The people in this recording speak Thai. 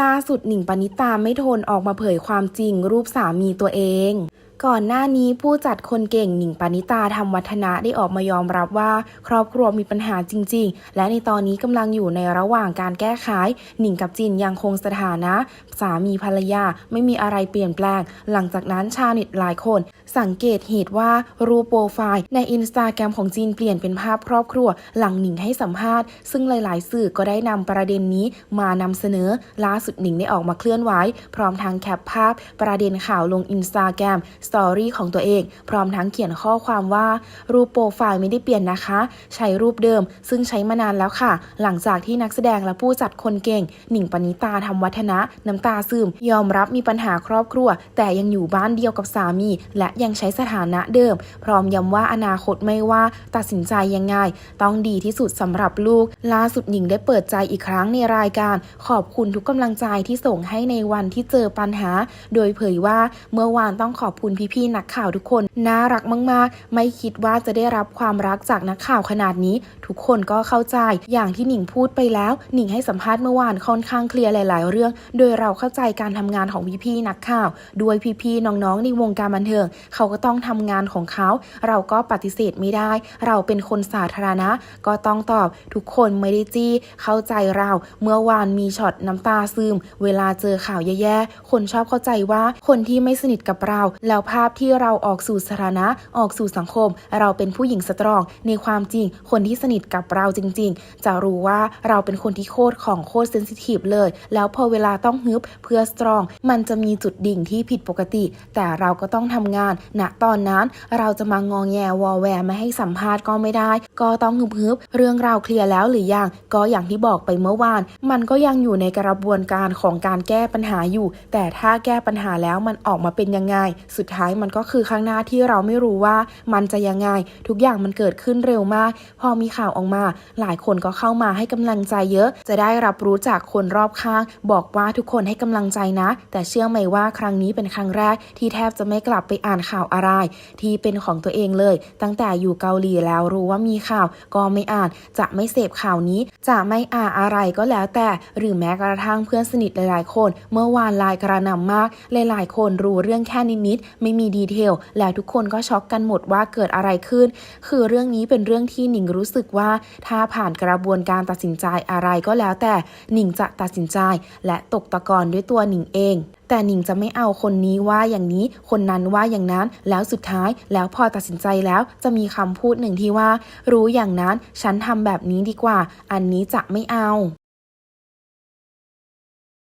ล่าสุดหนิงปณิตาไม่ทนออกมาเผยความจริงรูปสามีตัวเอง ก่อนหน้านี้ผู้จัดคนเก่งหนิงปณิตาทำวัฒนะได้ออกมายอมรับว่า ครอบครัวมีปัญหาจริง ๆ และในตอนนี้กำลังอยู่ในระหว่างการแก้ไขหนิงกับจินยังคงสถานะ สามีภรรยาไม่มีอะไรเปลี่ยนแปลง หลังจากนั้นชาวเน็ตหลายคน สังเกตเหตุว่ารูปโปรไฟล์ในอินสตาแกรมของจีนเปลี่ยนเป็นภาพครอบครัว หลังหนิงให้สัมภาษณ์ ซึ่งหลาย ๆ สื่อก็ได้นำประเด็นนี้มานำเสนอล่าสุดหนิงได้ออกมาเคลื่อนไหวพร้อมทั้งแคปภาพประเด็นข่าวลงอินสตาแกรมตอรี่ของตัวเอง พร้อมทั้งเขียนข้อความว่า รูปโปรไฟล์ไม่ได้เปลี่ยนนะคะ ใช้รูปเดิม ซึ่งใช้มานานแล้วค่ะ หลังจากที่นักแสดงและผู้จัดคนเก่ง หนิงปณิตาทำวัฒนะ น้ำตาซึม ยอมรับมีปัญหาครอบครัว แต่ยังอยู่บ้านเดียวกับสามี และยังใช้สถานะเดิม พร้อมย้ำว่าอนาคตไม่ว่า ตัดสินใจยังไง ต้องดีที่สุดสำหรับลูก ล่าสุดหนิงได้เปิดใจอีกครั้งในรายการ ขอบคุณทุกกำลังใจที่ส่งให้ในวันที่เจอปัญหา โดยเผยว่าเมื่อวานต้องขอบคุณพี่ๆนักข่าวทุกคน น่ารักมากๆ ไม่คิดว่าจะได้รับความรักจากนักข่าวขนาดนี้ ทุกคนก็เข้าใจ อย่างที่หนิงพูดไปแล้ว หนิงให้สัมภาษณ์เมื่อวานค่อนข้างเคลียร์หลาย ๆ เรื่อง โดยเราเข้าใจการทำงานของพี่ๆนักข่าว ด้วยพี่ๆน้องๆในวงการบันเทิง เขาก็ต้องทำงานของเขา เราก็ปฏิเสธไม่ได้ เราเป็นคนสาธารณะ ก็ต้องตอบทุกคนไม่ได้จี้ เข้าใจเรา เมื่อวานมีช็อตน้ำตาซึม เวลาเจอข่าวแย่ๆ คนชอบเข้าใจว่าคนที่ไม่สนิทกับเรา แล้วภาพที่เราออกสู่สาธารณะออกสู่สังคม เราเป็นผู้หญิงสตรอง ในความจริง คนที่สนิทกับเราจริง ๆ จะรู้ว่าเราเป็นคนที่โคตรของโคตรเซนซิทีฟเลย แล้วพอเวลาต้องฮึบเพื่อสตรอง มันจะมีจุดดิ่งที่ผิดปกติ แต่เราก็ต้องทำงานณตอนนั้นเราจะมางองแงวอแวร์ไม่ให้สัมภาษณ์ก็ไม่ได้ ก็ต้องฮึบฮึบเรื่องราวเคลียร์แล้วหรือยังก็อย่างที่บอกไปเมื่อวาน มันก็ยังอยู่ในกระบวนการของการแก้ปัญหาอยู่ แต่ถ้าแก้ปัญหาแล้วมันออกมาเป็นยังไงสุดท้ายมันก็คือข้างหน้าที่เราไม่รู้ว่ามันจะยังไง ทุกอย่างมันเกิดขึ้นเร็วมาก พอมีข่าวออกมา หลายคนก็เข้ามาให้กำลังใจเยอะ จะได้รับรู้จากคนรอบข้าง บอกว่าทุกคนให้กำลังใจนะ แต่เชื่อไหมว่าครั้งนี้เป็นครั้งแรกที่แทบจะไม่กลับไปอ่านข่าวอะไร ที่เป็นของตัวเองเลย ตั้งแต่อยู่เกาหลีแล้วรู้ว่ามีข่าว ก็ไม่อ่าน จะไม่เสพข่าวนี้ จะไม่อ่านอะไรก็แล้วแต่ หรือแม้กระทั่งเพื่อนสนิทหลาย ๆ คน เมื่อวานไลน์กระหน่ำมาก หลาย ๆ คนรู้เรื่องแค่นิดๆไม่มีดีเทล แล้วทุกคนก็ช็อกกันหมดว่าเกิดอะไรขึ้น คือเรื่องนี้เป็นเรื่องที่หนิงรู้สึกว่า ถ้าผ่านกระบวนการตัดสินใจอะไรก็แล้วแต่หนิงจะตัดสินใจ และตกตะกอนด้วยตัวหนิงเองแต่หนิงจะไม่เอาคนนี้ว่าอย่างนี้ คนนั้นว่าอย่างนั้น แล้วสุดท้าย แล้วพอตัดสินใจแล้วจะมีคำพูดหนึ่งที่ว่า รู้อย่างนั้น ฉันทำแบบนี้ดีกว่า อันนี้จะไม่เอา